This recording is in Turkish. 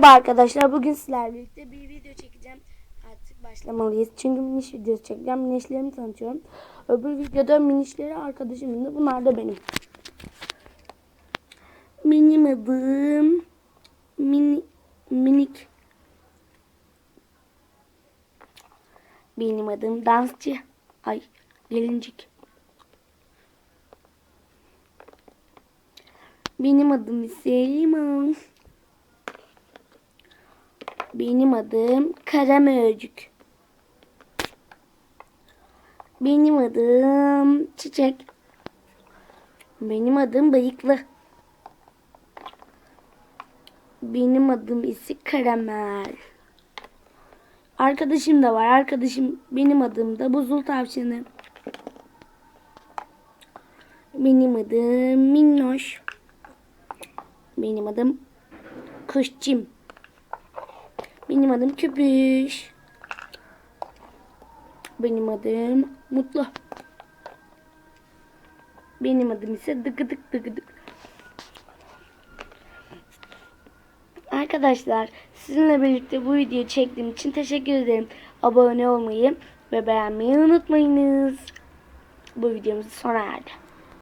Merhaba arkadaşlar. Bugün sizlerle birlikte bir video çekeceğim. Artık başlamalıyız. Çünkü miniş videosu çekeceğim. Minişlerimi tanıtıyorum. Öbür videoda minişleri arkadaşımın da bunlar da benim. Minim adım mini, minik. Benim adım dansçı. Ay gelincik. Benim adım ise Limon. Benim adım Karamörcük. Benim adım Çiçek. Benim adım Bıyıklı. Benim adım ise Karamel. Arkadaşım da var. Arkadaşım benim adım da Buzul Tavşanı. Benim adım Minnoş. Benim adım Kuşçim. Benim adım Köpüş. Benim adım Mutlu. Benim adım ise Dıgıdık Dıgıdık. Arkadaşlar sizinle birlikte bu videoyu çektiğim için teşekkür ederim. Abone olmayı ve beğenmeyi unutmayınız. Bu videomuz sona erdi.